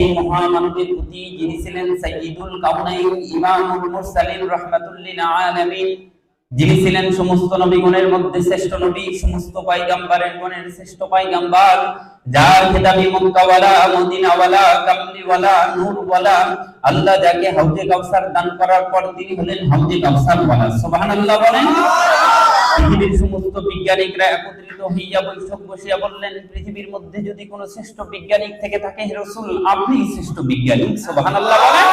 শ্রেষ্ঠ খেতাবি মদিনাওয়ালা কামলিওয়ালা আল্লাহ যাকে হাউজে কাউসার দান করার পর তিনি হলেন হাউজে কাউসার সুবহানাল্লাহ বলেন। পৃথিবীর সমস্ত বিজ্ঞানীরা একত্রিত হইয়া বৈঠক বসিয়া বললেন, পৃথিবীর মধ্যে যদি কোনো শ্রেষ্ঠ বিজ্ঞানিক থেকে থাকে, হে রাসূল, আপনি শ্রেষ্ঠ বিজ্ঞানী সুবহানাল্লাহ বলেন।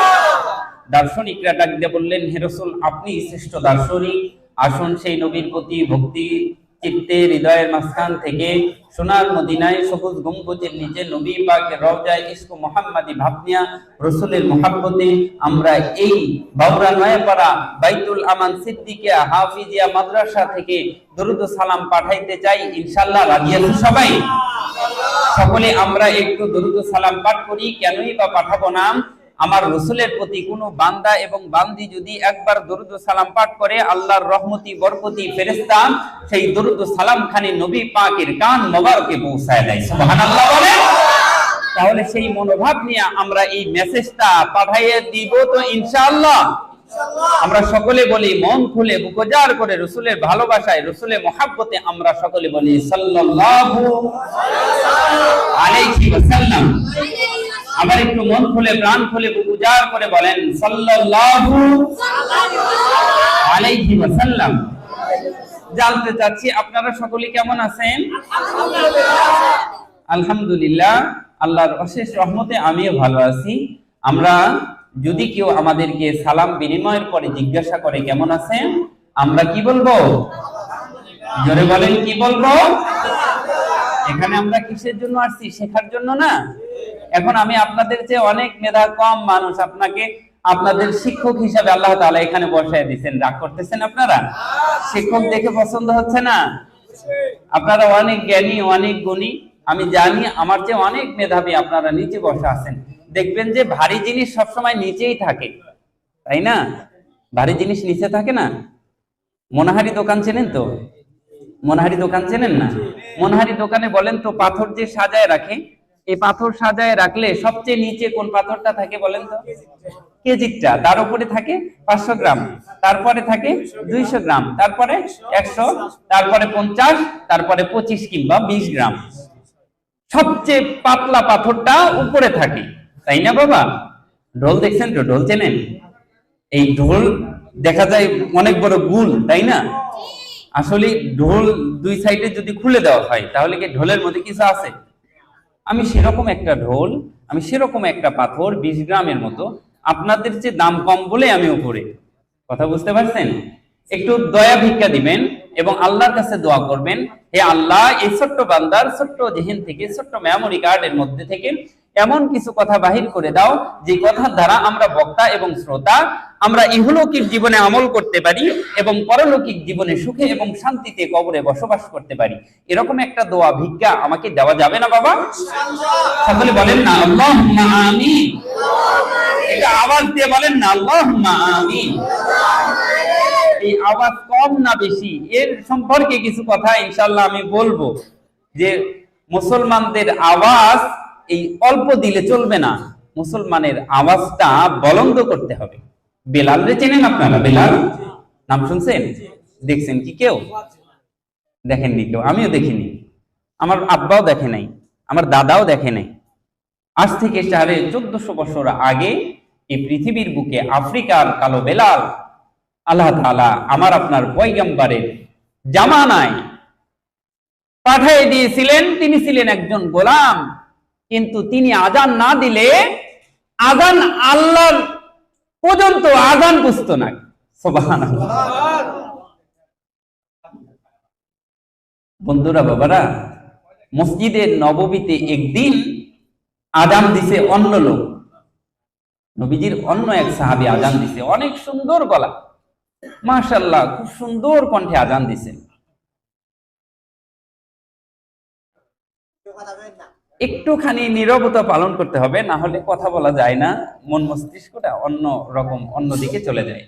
দার্শনিকরা ডাক দিয়ে বললেন, হে রাসূল, আপনি শ্রেষ্ঠ দার্শনিক। আসুন সেই নবীর প্রতি ভক্তি চিত্তে হৃদয়ের মাঝখান থেকে সোনার মদিনায় সবুজ গম্বুজের নিচে নবী পাকের রওজায় ইসকো মোহাম্মদী ভাবনিয়া রসুলের মোহাব্বতে আমরা এই বাউরা নয়াপাড়া বাইতুল আমান সিদ্দিকিয়া হাফিজিয়া মাদ্রাসা থেকে দরুদ সালাম পাঠাইতে চাই ইনশাল্লাহ রাজি সবাই? সকলে আমরা একটু দরুদ সালাম পাঠ করি, কেনই বা পাঠাবো না আমার রসুলের প্রতি কোনো বান্দা এবং বান্দি যদি একবার দরুদ সালাম পাঠ করে, আল্লাহর রহমতি, বরকতি, ফেরেশতা, সেই দরুদ সালাম খানি নবী পাকের কান মোবারকে পৌঁছায় দেয়। সুবহানাল্লাহ বলে তাহলে সেই মনোভাব নিয়ে আমরা এই মেসেজটা পাঠাইয়ে দিব তো ইনশাআল্লাহ। আমরা সকলে বলি, মন খুলে বুকজার করে রসুলের ভালোবাসায় রসুলের মহাব্বতে আমরা সকলে বলি, সাল্লাল্লাহু আলাইহি ওয়াসাল্লাম। আবার একটু মন খুলে, প্রাণ খুলে উজাড় করে বলেন, সাল্লাল্লাহু জানতে চাচ্ছি, আপনারা সকলে কেমন আছেন? আলহামদুলিল্লাহ, আল্লাহর অশেষ রহমতে আমিও ভালো আছি। আমরা যদি কেউ আমাদেরকে সালাম বিনিময়ের পরে জিজ্ঞাসা করে কেমন আছেন, আমরা কি বলব? জোরে বলেন, কি বলব? এখানে আমরা কিসের জন্য আসছি? শেখার জন্য না? এখন আমি আপনাদের চেয়ে অনেক মেধা কম মানুষ আপনাকে আপনাদের শিক্ষক হিসাবে আল্লাহ তাআলা এখানে বসায় দিয়েছেন। রাগ করতেছেন আপনারা? শিক্ষক দেখে পছন্দ হচ্ছে না? আপনারা অনেক জ্ঞানী, অনেক গুণী। আমি জানি আমার চেয়ে অনেক মেধাবী আপনারা নিচে বসে আছেন। দেখবেন যে ভারী জিনিস সবসময় নিচেই থাকে। তাই না? ভারী জিনিস নিচে থাকে না? মনোহারি দোকান চেনেন তো? মনোহারি দোকান চেনেন না? মনোহারি দোকানে বলেন তো পাথর যে সাজায় রাখে এই পাথর সাজায় রাখলে সবচেয়ে নিচে কোন পাথরটা থাকে বলেন তো? কেজিটা তার উপরে থাকে পাঁচশো গ্রাম। তারপরে থাকে দুইশো গ্রাম। তারপরে একশো, তারপরে পঞ্চাশ, তারপরে পঁচিশ কিংবা বিশ গ্রাম। সবচেয়ে পাতলা পাথরটা উপরে থাকে। তাই না বাবা? ঢোল দেখছেন তো? ঢোল চেনেন? এই ঢোল দেখা যায় অনেক বড় গুল তাই না? আসলে ঢোল দুই সাইডে যদি খুলে দেওয়া হয়, তাহলে কি ঢোলের মধ্যে কিছু আছে? আমি সেরকম একটা ঢোল, আমি সেরকম একটা পাথর বিশ গ্রামের মতো। আপনাদের যে দাম কম বলে আমি উপরে। কথা বুঝতে পারছেন? একটু দয়া ভিক্ষা দিবেন এবং আল্লাহর কাছে দোয়া করবেন, হে আল্লাহ, এই ছোট্ট বান্দার, ছোট্ট জেহেন থেকে, ছোট্ট মেমোরি কার্ডের মধ্যে থেকে এমন কিছু কথা বাহির করে দাও, যে কথার দ্বারা আমরা বক্তা এবং শ্রোতা আমরা ইহলৌকিক জীবনে আমল করতে পারি এবং পরলৌকিক জীবনে সুখে এবং শান্তিতে কবরে বসবাস করতে পারি। এরকম একটা দোয়া, ভিক্ষা আমাকে দেওয়া যাবে না বাবা? সকলে বলেন না আমিন। এটা আওয়াজ দিয়ে বলেন না আমিন। এই আওয়াজ কম না বেশি? এর সম্পর্কে কিছু কথা ইনশাল্লাহ আমি বলব। যে মুসলমানদের আওয়াজ এই অল্প দিলে চলবে না। মুসলমানের আওয়াজটা বলন্দ করতে হবে। বেলাল রে চেনেন আপনারা বেলাল? নাম শুনছেন? দেখছেন কি কেউ? দেখেননি কেউ? আমিও দেখিনি। আমার আব্বাও দেখে নাই। আমার দাদাও দেখে নাই। আজ থেকে সাড়ে চোদ্দশো বছর আগে এই পৃথিবীর বুকে আফ্রিকার কালো বেলাল আল্লাহ তাআলা আমার আপনার পয়গম্বরের জামানায় পাঠিয়ে দিয়েছিলেন। তিনি ছিলেন একজন গোলাম। কিন্তু তিনি আজান না দিলে আজান আল্লাহর পর্যন্ত আজান বুঝতো না। বন্ধুরা, বাবারা মসজিদের নববীতে একদিন আজান দিছে অন্য লোক। নবীজির অন্য এক সাহাবী আজান দিছে। অনেক সুন্দর গলা। মাশাল্লাহ খুব সুন্দর কণ্ঠে আজান দিছেন একটুখানি নিরবতা পালন করতে হবে, না হলে কথা বলা যায় না, মন মস্তিষ্কটা অন্য রকম, অন্য দিকে চলে যায়।